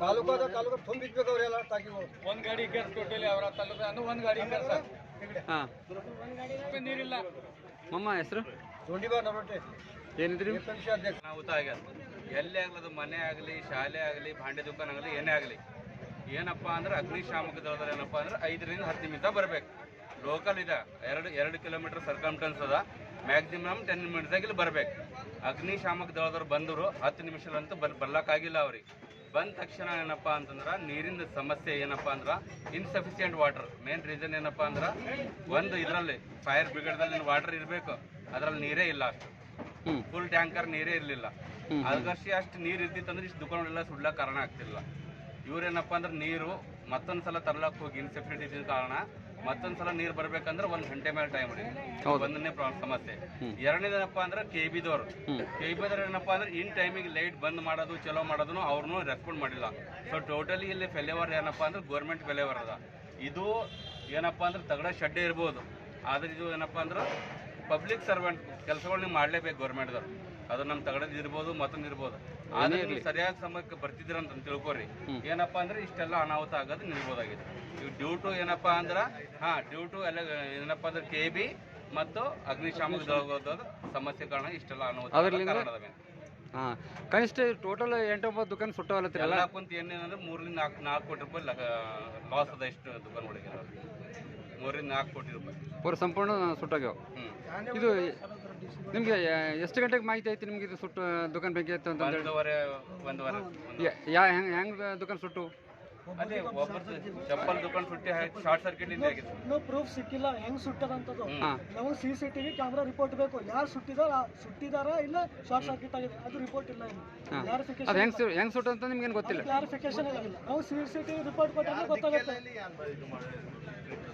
ತಾಲೂಕಾದ ತಾಲೂಕು ತುಂಬಿಕ್ಬೇಕು ಅವರೆಲ್ಲ ಟಾಕಿಗಳು ಒಂದ್ ಗಾಡಿ ಟೋಟಲಿ ಅವರ ತಾಲೂಕು ಒಂದ್ ಗಾಡಿ ಸರ್ ಹಾಂ. ನೀರಿಲ್ಲ. ಮಮ್ಮ ಹೆಸರು? ದೊಂಡಿಬಾ ನರೋಟೆ ಏನಿದ್ರಿ? ಅನಾಹುತ ಆಗ್ಯದ ಎಲ್ಲೇ ಆಗ್ಲದು? ಮನೆ ಆಗಲಿ, ಶಾಲೆ ಆಗಲಿ, ಭಾಂಡೆ ದುಕಾನ್ ಆಗಲಿ, ಏನೇ ಆಗಲಿ. ಏನಪ್ಪ ಅಂದ್ರೆ ಅಗ್ನಿಶಾಮಕ ದಳದಲ್ಲಿ ಏನಪ್ಪ ಅಂದ್ರೆ ಐದರಿಂದ ಹತ್ತು ನಿಮಿಷ ಬರ್ಬೇಕು. ಲೋಕಲ್ ಇದೆ. ಎರಡು ಎರಡು ಕಿಲೋಮೀಟರ್ ಸರ್ಕಮ್ಟೆನ್ಸ್ ಅದ. ಮ್ಯಾಕ್ಸಿಮಮ್ ಟೆನ್ ಮಿನಿಟ್ಸ್ ಇಲ್ಲಿ ಬರ್ಬೇಕು. ಅಗ್ನಿಶಾಮಕ ದಳದವ್ರು ಬಂದರು, ಹತ್ತು ನಿಮಿಷದಂತೂ ಬರ್, ಬರ್ಲಕ್ಕಾಗಿಲ್ಲ ಅವ್ರಿಗೆ. ಬಂದ ತಕ್ಷಣ ಏನಪ್ಪ ಅಂತಂದ್ರೆ ನೀರಿನ ಸಮಸ್ಯೆ ಏನಪ್ಪ ಅಂದ್ರೆ ಇನ್ಸಫಿಷಿಯೆಂಟ್ ವಾಟರ್ ಮೇನ್ ರೀಸನ್ ಏನಪ್ಪ ಅಂದ್ರೆ ಒಂದು ಇದರಲ್ಲಿ ಫೈರ್ ಬ್ರಿಗೇಡ್ದಲ್ಲಿ ವಾಟರ್ ಇರಬೇಕು. ಅದರಲ್ಲಿ ನೀರೇ ಇಲ್ಲ ಅಷ್ಟು. ಫುಲ್ ಟ್ಯಾಂಕರ್ ನೀರೇ ಇರಲಿಲ್ಲ. ಅದಕ್ಕಷ್ಟೇ ಅಷ್ಟು ನೀರು ಇರ್ತಿತ್ತಂದ್ರೆ ಇಷ್ಟು ದುಕಾನೆಲ್ಲ ಸುಡ್ಲಕ್ಕೆ ಕಾರಣ ಆಗ್ತಿಲ್ಲ. ಇವ್ರೇನಪ್ಪ ಅಂದ್ರೆ ನೀರು ಮತ್ತೊಂದು ಸಲ ತರ್ಲಕ್ಕೆ ಹೋಗಿ ಇನ್ಸೆಫಿಷಿಯಂಟ್ ಇದ್ದ ಕಾರಣ ಮತ್ತೊಂದು ಸಲ ನೀರು ಬರ್ಬೇಕಂದ್ರೆ ಒಂದು ಗಂಟೆ ಮೇಲೆ ಟೈಮ್ ಒಂದನೇ ಸಮಸ್ಯೆ. ಎರಡನೇದೇನಪ್ಪ ಅಂದ್ರೆ ಕೆ ಬಿದವ್ರು ಕೆ ಬಿದವ್ರು ಏನಪ್ಪ ಅಂದ್ರೆ ಇನ್ ಟೈಮಿಗೆ ಲೈಟ್ ಬಂದ್ ಮಾಡೋದು ಚಲೋ ಮಾಡೋದನ್ನು ಅವ್ರನ್ನೂ ರೆಸ್ಪಾಂಡ್ ಮಾಡಿಲ್ಲ. ಸೊ ಟೋಟಲಿ ಇಲ್ಲಿ ಫೆಲೇವರ್ ಏನಪ್ಪಾ ಅಂದ್ರೆ ಗೌರ್ಮೆಂಟ್ ಫೆಲೇವರ್ ಅದ. ಇದು ಏನಪ್ಪಾ ಅಂದ್ರೆ ತಗಡ ಶೆಡ್ಡೆ ಇರ್ಬೋದು. ಆದ್ರೆ ಇದು ಏನಪ್ಪಾ ಅಂದ್ರೆ ಪಬ್ಲಿಕ್ ಸರ್ವೆಂಟ್ ಕೆಲಸಗಳು ನೀವು ಮಾಡಲೇಬೇಕು ಗೌರ್ಮೆಂಟ್ದವ್ರು ಅದು ನಮ್ಮ ತಗಡದ್ ಇರ್ಬೋದು ಮತ್ತೊಂದು ಇರ್ಬೋದು. ಆದ್ರೆ ನೀವು ಸರಿಯಾದ ಸಮಯಕ್ಕೆ ಬರ್ತಿದ್ರ ಅಂತ ತಿಳ್ಕೊರಿ ಏನಪ್ಪ ಅಂದ್ರೆ ಇಷ್ಟೆಲ್ಲ ಅನಾಹುತ ಆಗೋದು ನಿಲ್ಬೋದಾಗಿದೆ ಇವು ಡ್ಯೂ ಟು ಏನಪ್ಪಾ ಅಂದ್ರೆ ಹಾ ಡ್ಯೂ ಟು ಎಲ್ಲ ಏನಪ್ಪ ಅಂದ್ರೆ ಕೆ ಬಿ ಮತ್ತು ಅಗ್ನಿಶಾಮಕ ದಳದ ಸಮಸ್ಯೆ ಕಾರಣ ಇಷ್ಟೆಲ್ಲ ಅನಾಹುತ ಹಾ. ಕನಿಷ್ಠ ಟೋಟಲ್ ಎಂಟೊಂಬತ್ತು ದುಕಾನ್ ಸುಟ್ಟವಲ್ಲ ಎಲ್ಲ ಕುಂತ ಏನೇನಂದ್ರೆ ಮೂರರಿಂದ ನಾಲ್ಕು ನಾಲ್ಕು ಕೋಟಿ ರೂಪಾಯಿ ಲಾಸ್ ಅದ ಇಷ್ಟು ದುಕಾನ್ ಒಳಗೆ ಮೂರಿಂದ ನಾಲ್ಕು ಕೋಟಿ ರೂಪಾಯಿ. ಪೂರ ಸಂಪೂರ್ಣ ಸುಟ್ಟೋಗ್ಯಾವ. ಇದು ನಿಮಗೆ ಎಷ್ಟು ಗಂಟೆಗೆ ಮಾಹಿತಿ ಐತಿ ನಿಮ್ಗೆ ಇದು ಸುಟ್ಟು ದುಕಾನ್ ಬೆಂಕಿ ಆಯ್ತು ಅಂತ ಹೇಳಿ? ಒಂದೂವರೆ ಒಂದೂವರೆ. ಯಾ ಹೆಂಗೆ ಹೆಂಗೆ ದುಕಾನ್ ಸುಟ್ಟು? ಅದೇ ಚಪ್ಪಲ್ ದುಕಾನ್ ಸುಟ್ಟಿ ಶಾರ್ಟ್ ಸರ್ಕ್ಯೂಟ್ ಇಂದ ಆಗಿತ್ತು. ಇನ್ನೂ ಪ್ರೂಫ್ ಸಿಕ್ಕಿಲ್ಲ ಹೆಂಗ್ ಸುಟ್ಟದಂತದ್ದು ಹಾಂ. ನಮಗೆ C C TV camera report ಬೇಕು. ಯಾರು ಸುಟ್ಟಿದಾರ ಸುಟ್ಟಿದಾರ ಇಲ್ಲ ಶಾರ್ಟ್ ಸರ್ಕ್ಯೂಟ್ ಆಗಿದೆ ಅದು ರಿಪೋರ್ಟ್ ಇಲ್ಲ ಇನ್ನು ಅದು ಹೆಂಗೆ ಹೆಂಗೆ ಸುಟ್ಟು ಅಂತ ನಿಮ್ಗೇನು ಗೊತ್ತಿಲ್ಲ. ಕ್ಲಾರಿಫಿಕೇಶನ್ ಆಗಿಲ್ಲ ನಾವು ಸಿ ಸಿ ಟಿವಿ ರಿಪೋರ್ಟ್ ಕೊಟ್ಟಾಗ ಗೊತ್ತಾಗುತ್ತೆ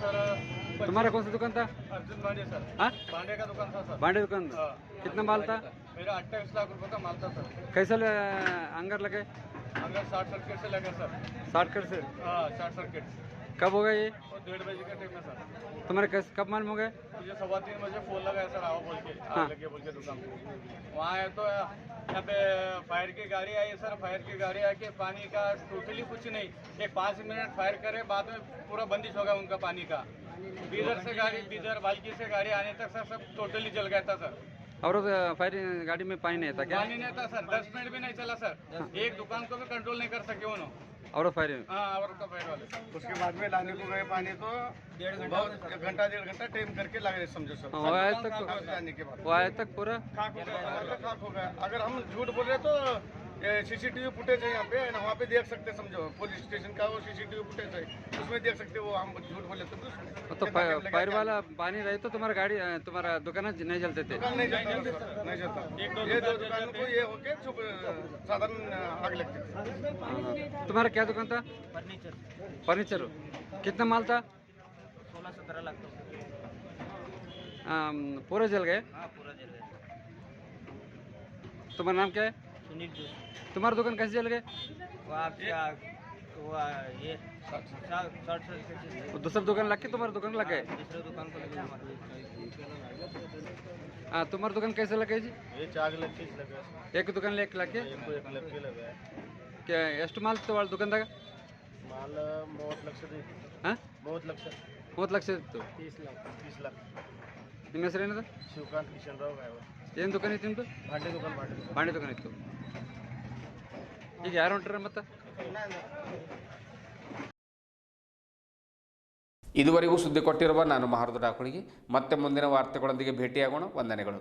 सर तुम्हारा कौन सा दुकान था अर्जुन पांडे सर हाँ पांडे का दुकान था सर बांडे दुकान हाँ। कितना माल था मेरा अट्ठाईस लाख रुपए का माल था सर कैसे ल- अंगर लगे अगर शॉर्ट सर्किट से लगा सर साठ कर से हाँ शॉर्ट सर्किट कब हो गया ये डेढ़ बजे का टाइम है सर। तुम्हारे कैसे कब मालूम हो गए मुझे सवा तीन बजे फ़ोन लगाया सर आओ बोल के। हाँ। लगे बोल के दुकान पे। वहाँ है तो यहाँ पे फायर की गाड़ी आई सर फायर की गाड़ी आके पानी का टोटली कुछ नहीं। एक पाँच मिनट फायर करे बाद में पूरा बंदिश हो गया उनका पानी का। बीदर से गाड़ी बीदर बाल्की से गाड़ी आने तक सर सब टोटली जल गया था सर। और फायर गाड़ी में पानी नहीं था क्या? पानी नहीं था सर दस मिनट भी नहीं चला सर। एक दुकान को भी कंट्रोल नहीं कर सके उन्होंने। और फायर हाँ। और का फायर वाले उसके बाद में लाने को गए पानी तो डेढ़ घंटा घंटा डेढ़ घंटा टाइम करके लगे समझो सर वो आए तक वो आए तक पूरा? हो तो खाक हो गया। अगर हम झूठ बोल रहे तो सीसीटीवी फुटेज है यहाँ पे ना वहाँ पे देख सकते समझो पुलिस स्टेशन का वो सीसीटीवी फुटेज है। उसमें देख सकते हो हम झूठ बोले तो तो फायर वाला पानी रहे तो तुम्हारा गाड़ी तुम्हारा दुकान नहीं जलते थे। दुकान नहीं सर, नहीं जाता ये दो दुकान को ये होके चुप साधारण आग लगती थी तुम्हारा क्या दुकान था? फर्नीचर। फर्नीचर। कितना माल था? सोलह सत्रह लाख पूरा जल गए हाँ पूरा जल गया। तुम्हारा नाम क्या है? तुम्हारा दुकान कैसे चल गए दूसरा दुकान लग के तुम्हारा दुकान लग गए हाँ, हाँ तुम्हारा दुकान कैसे लग जी? एक दुकान हाँ, लग के क्या एस्ट माल तो तुम्हारा दुकान दगा बहुत लक्ष्य हाँ? बहुत तो। तीस लाख तीस लाख। इनमें से रहना था शिवकांत किशन राव का दुकान है तुम तो भांडे दुकान भांडे दुकान। है तुम ಈಗ ಯಾರು ಹೊಂಟ್ರ ಮತ್ತೆ? ಇದುವರೆಗೂ ಸುದ್ದಿ ಕೊಟ್ಟಿರುವ ನಾನು ಮಹಾರದ ಡಾಕುಳಿಗೆ ಮತ್ತೆ ಮುಂದಿನ ವಾರ್ತೆಗಳೊಂದಿಗೆ ಭೇಟಿಯಾಗೋಣ. ವಂದನೆಗಳು.